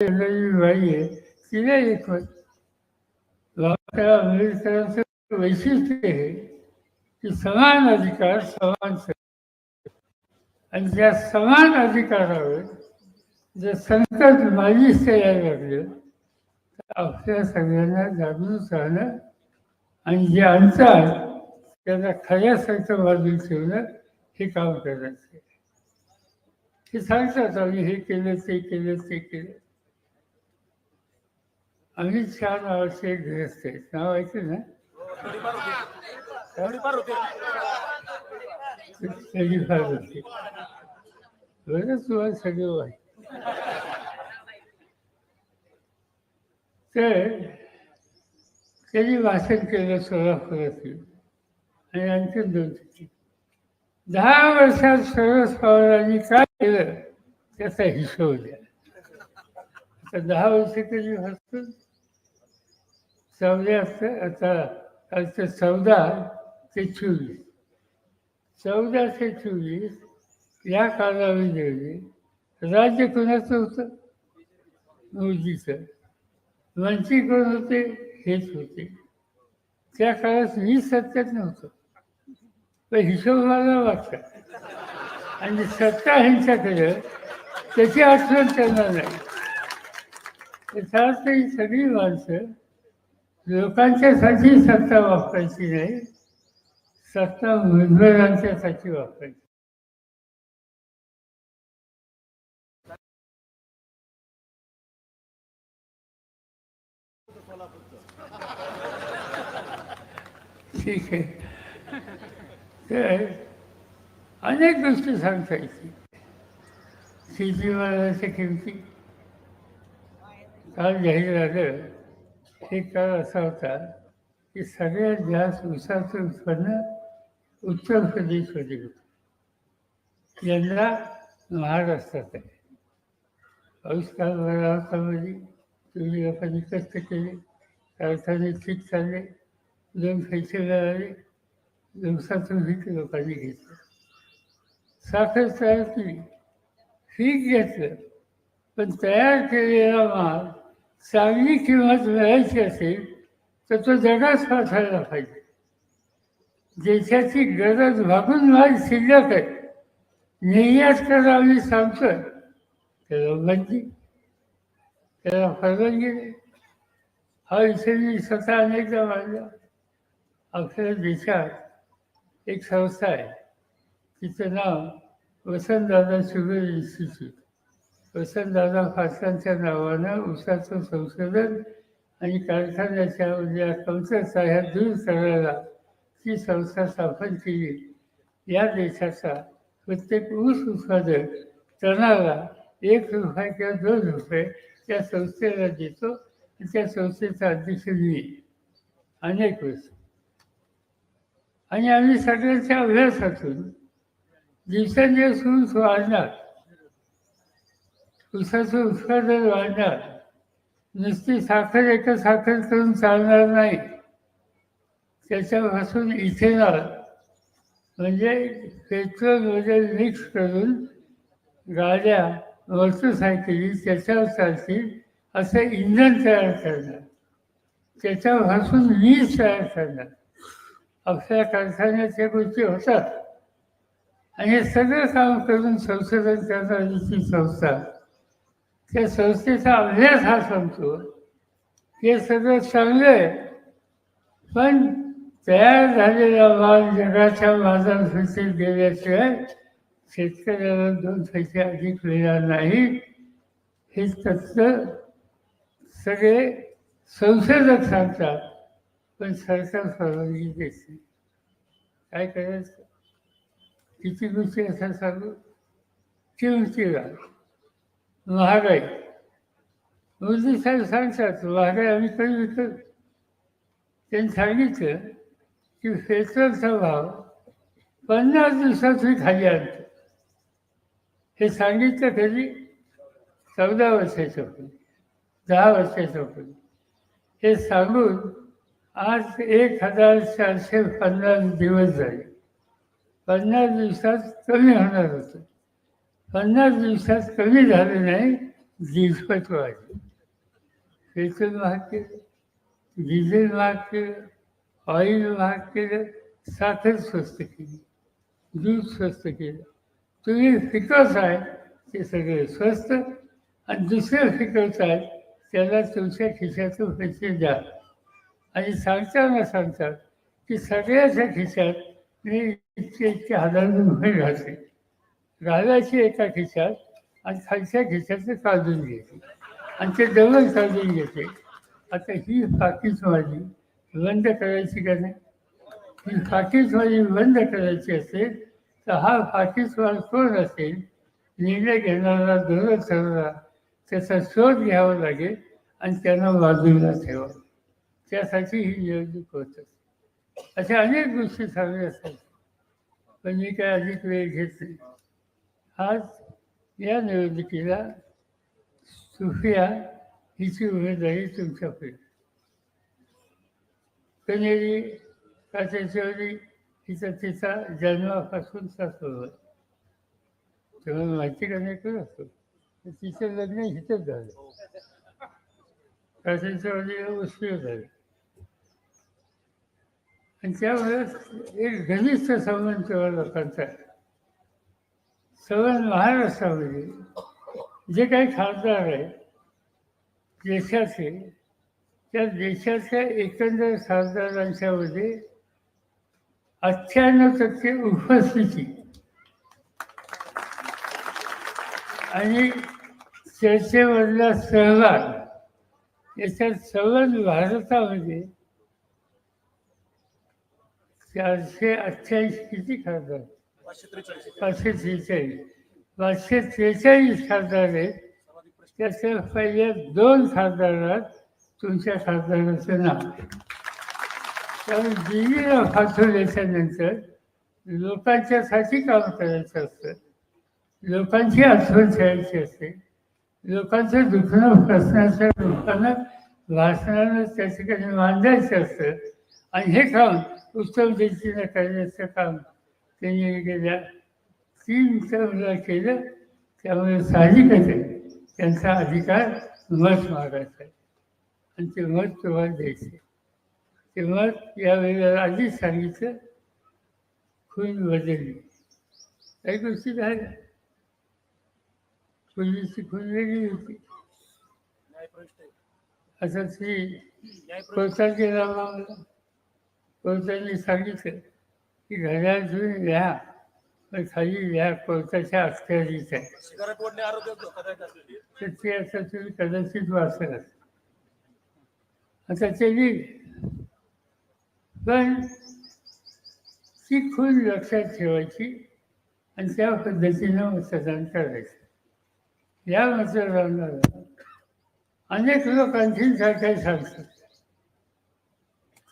जी बाई आहे तिला एकवत आंबेडकरांचं वैशिष्ट्य आहे की समान अधिकार समान आणि त्या समान अधिकारावर जर संकट माजीच यायला लागलं तर आपल्या सगळ्यांना जागृत राहणं आणि जे आणतात त्यांना खऱ्यासारखं बाजूला ठेवणं हे काम करायचं. हे सांगतात आम्ही हे केलं ते केलं ते केलं. आम्ही छान नावाचे गृहस्थ आहेत. नाव ऐकलं ना? सगळी फार होती बरंच तुम्हाला सगळं वाईट तर त्यांनी भाषण केलं सोलापुरातील आणि आणखी दोन दहा वर्षात शरद पवारांनी काय केलं त्याचा हिशोब द्या. आता दहा वर्ष त्यांनी असतो चौदा असतं आता अर्थ चौदा ते चोवीस चौदा ते चोवीस या कालावधीमध्ये राज्य कोणाचं होतं? मोदीचं. मंत्री कोण होते? हेच होते. त्या काळात मी सत्यात नव्हतं. पण हिशोब मला वाटतं. आणि सत्ता ह्यांच्याकडे त्याची आठवण त्यांना नाही. तर सगळी माणसं लोकांच्यासाठी सत्ता वापरायची नाही. सत्ता उमेदवारांच्यासाठी वापरायची. ठीक आहे. तर अनेक गोष्टी सांगता येतील. शेतीमालाच्या किमती. काल जाहीर झालं. हे काळ असा होता की सगळ्यात जास्त ऊसाचं उत्पन्न उत्तर प्रदेशमध्ये होतं. यंदा महाराष्ट्रात आहे. पाऊस काल बरा होता म्हणजे तुम्ही लोकांनी कष्ट केले अर्थाने ठीक चालले दोन पैसे मिळाले दिवसातून पीक लोकांनी घेतलं. साखर तयार केली पीक घेतलं पण तयार केलेला माल चांगली किंमत मिळायची असेल तर तो जगाच पाठवायला पाहिजे. देशाची गरज भागून माल शिल्लक आहे. निर्यात करावी सांगतो सांगतोय. त्याला बंदी त्याला परवानगी नाही. हा विषय मी स्वतः अनेकदा मानला. आपल्या देशात एक संस्था आहे. तिचं नाव वसंतदादा शुगर इन्स्टिट्यूट. वसंतदादा फासांच्या नावानं ऊसाचं संशोधन आणि कारखान्याच्या ज्या कमतरता ह्या दूर करायला ही संस्था स्थापन केली. या देशाचा प्रत्येक ऊस उत्पादक तणाला एक रुपये किंवा दोन रुपये त्या संस्थेला देतो त्या संस्थेचा अध्यक्ष मी. अनेक वर्ष आणि आम्ही सगळ्यांच्या अभ्यासातून दिवसेंदिवस ऊस वाढणार. ऊसाचं उत्पादन वाढणार. नुसती साखर एका साखर करून चालणार नाही. त्याच्यापासून इथेनॉल म्हणजे पेट्रोलमध्ये मिक्स करून गाड्या मोटरसायकली त्याच्यावर चालतील असं इंधन तयार करणार. त्याच्यापासून वीज तयार करणार. आपल्या कारखान्यात या गोष्टी होतात. आणि हे सगळं काम करून संशोधन करणारी ती संस्था त्या संस्थेचा अभ्यास हा सांगतो हे सगळं चांगलं आहे. पण तयार झालेला माल जगाच्या बाजारपेठेत गेल्याशिवाय शेतकऱ्याला दोन पैसे अधिक मिळणार नाही. हे तत्व सगळे संशोधक सांगतात. पण सरकार परवानगी देते. काय करायचं? किती गोष्टी असं सांगू? किमती झालं महागाई मोदी साहेब सांगतात महागाई आम्ही कधी विकत त्यांनी सांगितलं की पेट्रोलचा भाव पन्नास दिवसात मी खाली आणतो. हे सांगितलं कधी चौदा वर्षाच्या पूर्वी दहा वर्षाच्या पूर्वी हे सांगून आज एक हजार चारशे पन्नास दिवस झाले. पन्नास दिवसात कमी होणार होतं. पन्नास दिवसात कमी झाले नाही झिजपत वाढले. पेट्रोल महाग केलं डिझेल महाग केलं ऑइल महाग केलं साखर स्वस्त केली दूध स्वस्त केलं. तुम्ही फिकस आहे ते सगळे स्वस्त. आणि दुसरं फिकस आहे त्याला तुमच्या खिशातून पैसे द्या. आणि सांगताना सांगतात की सगळ्याच्या खिशात मी इतके इतके हजार रुपये घातले. घालायचे एका खिशात आणि खालच्या खिशाचं काढून घ्यायचे आणि ते डबल काढून घेते. आता ही फाकीच माझी बंद करायची का नाही? ही फाकीच माझी बंद करायची असेल तर हा फाकीचवार कोण असेल. निर्णय घेणारा धोरण ठरवणारा त्याचा शोध घ्यावा लागेल आणि त्यांना बाजूला ठेवा त्यासाठी ही निवडणूक होत. असते अशा अनेक गोष्टी चालू असतात. पण मी काय अधिक वेळ घेत नाही. आज या निवडणुकीला सुफिया हिची उमेदवारी तुमच्याकडे कनेरी काचेश्वरी हिचा तिचा जन्मापासूनचा सोबत तुम्हाला माहिती का नाही करू असतो तर तिचं लग्न इथंच झालं. काचेश्वरीला उशीर झालं. आणि त्यामुळे एक घनिष्ठ संबंध तेव्हा लोकांचा आहे. संबंध महाराष्ट्रामध्ये जे काही खासदार आहेत देशाचे त्या देशाच्या एकंदर खासदारांच्यामध्ये अठ्ठ्याण्णव टक्के उपस्थिती. आणि चर्चेमधला सहभाग याच्यात संबंध भारतामध्ये चारशे अठ्ठ्याऐंशी किती खासदार? पाचशे त्रेचाळीस पाचशे त्रेचाळीस खासदार आहेत त्याच्या पहिल्या दोन खासदारात तुमच्या खासदाराचं नाव. आहे. त्यामुळे दिल्लीला फासवल्याच्या नंतर लोकांच्यासाठी काम करायचं असतं. लोकांची आठवण ठेवायची असते. लोकांचं दुखणं प्रश्नाच्या लोकांना भाषणानं त्या ठिकाणी मांडायचं असतं. आणि हे काम उत्तम रीतीनं करण्याचं काम त्यांनी गेल्या तीन टर्मला केलं त्यामुळे साहजिकच आहे. त्यांचा अधिकार मत मागायचा आहे. आणि ते मत तुम्हाला द्यायचे. ते मत यावेळेला आधीच सांगितलं खून बदलली. काही गोष्टी झाल्या. पूर्वीची खून वेगळी होती. आता ती कोर्टात गेला मामला. कोर्टाने सांगितलं की घड्याळ तुम्ही लिहा पण खाली लिहा कोर्टाच्या अखत्यारीत आहे. तर ते असं तुम्ही कदाचित वाचलं आता ते लिहिलं पण ती खूण लक्षात ठेवायची आणि त्या पद्धतीनं मतदान करायचं. या मतदानाला अनेक लोक आणखीन काय काय सांगतात.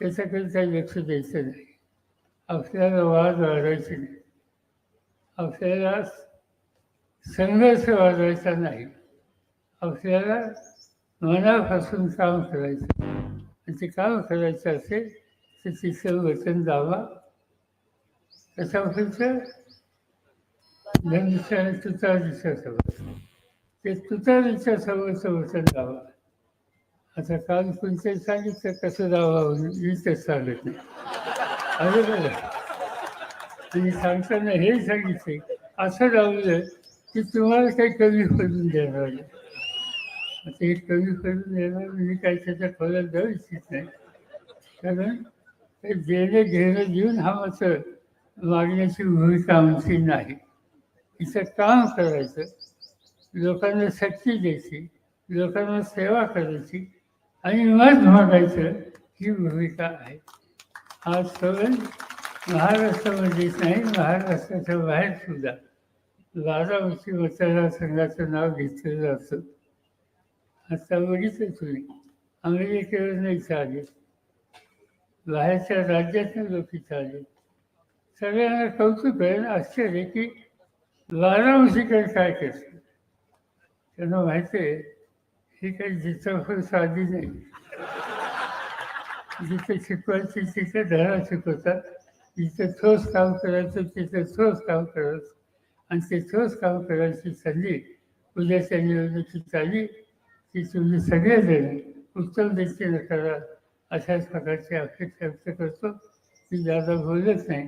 त्याच्याकडे काही लक्ष द्यायचं नाही. आपल्याला वाद वाढवायचे नाही. आपल्याला संघर्ष वाढवायचा नाही. आपल्याला मनापासून काम करायचं आणि ते काम करायचं असेल तर तिचं वचन दावा कसा व्हायचं धनुष्याने तुतारीच्या समोर ते तुतारीच्या समोरचं वचन दावा आता काल कोणते सांगितलं कसं दावा मी तेच सांगत नाही. अरे बरं तुम्ही सांगताना हे सांगितले. असं लावलं की तुम्हाला काही कमी करून देणार नाही. आता हे कमी करून देणार म्हणजे मी काही त्याच्या खोल्यात जाऊ इच्छित नाही. कारण ते देणं घेणं देऊन हा मात्र मागण्याची भूमिका आमची नाही. तिचं काम करायचं. लोकांना शक्ती द्यायची. लोकांना सेवा करायची. आणि मत मागायचं ही भूमिका आहे. हा सण महाराष्ट्रामध्येच नाही महाराष्ट्राच्या बाहेर सुद्धा. बारामती मतदारसंघाचं नाव घेतलं जातं आता बघितलं तुम्ही. अमेरिकेवर नाही चालेल. बाहेरच्या राज्यातून लोक चालेल. सगळ्यांना कौतुक आहे आणि आश्चर्य की बारावशीकडे काय करतात त्यांना माहिती आहे ही काही जिथं साधी नाही. जिथे शिकवायची तिथे धडा शिकवतात जिथे ठोस काम करायचं तिथे ठोस काम करायचं आणि ते ठोस काम करायची संधी उद्याच्या निवडणुकीत आली की तुम्ही सगळेजण उत्तम दृष्टीने करा अशाच प्रकारची अपेक्षा व्यक्त करतो मी दादा बोलत नाही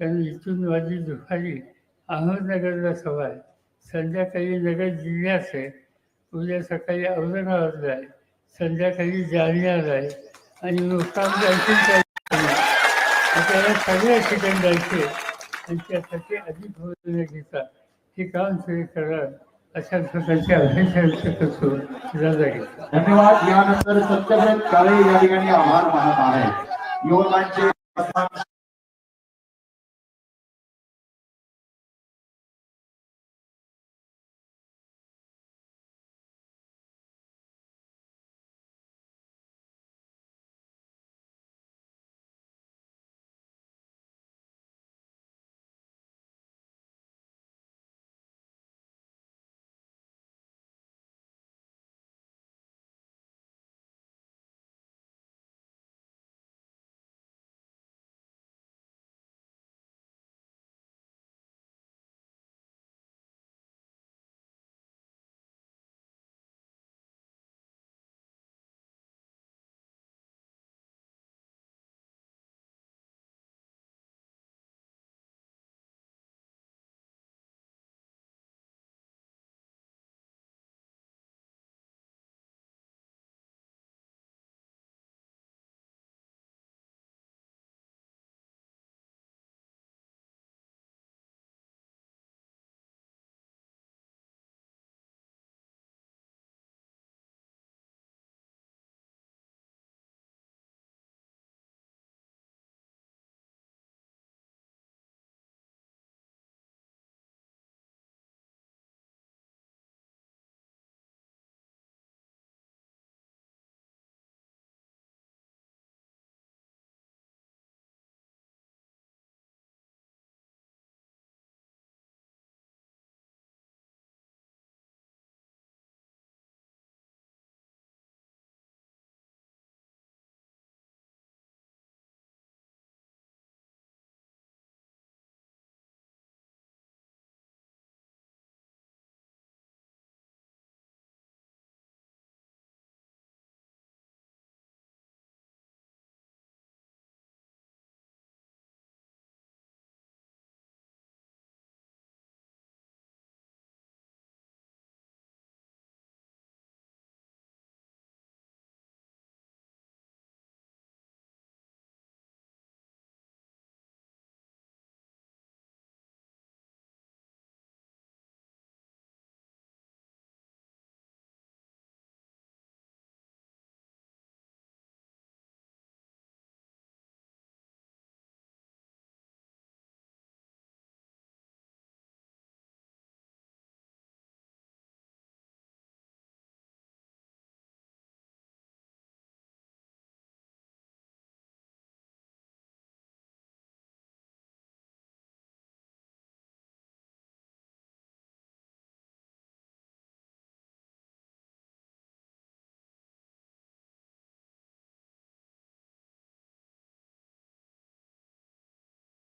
कारण इथून माझी दुपारी अहमदनगरला सभा आहे संध्याकाळी नगर जिल्ह्यात आहे उद्या सकाळी औरंगाबादला आहे संध्याकाळी जालन्याला आहे आणि नुकसान आणखीन काही नाही. आता या सगळ्या ठिकाणी जायचे आणि त्यासाठी अधिक भर घेता हे काम तुम्ही करा अशा प्रकारचे अभिषेक व्यक्त करतो दादा घेतो धन्यवाद. यानंतर सत्यव्रत काळे या ठिकाणी आभार मानत आहे युवकांचे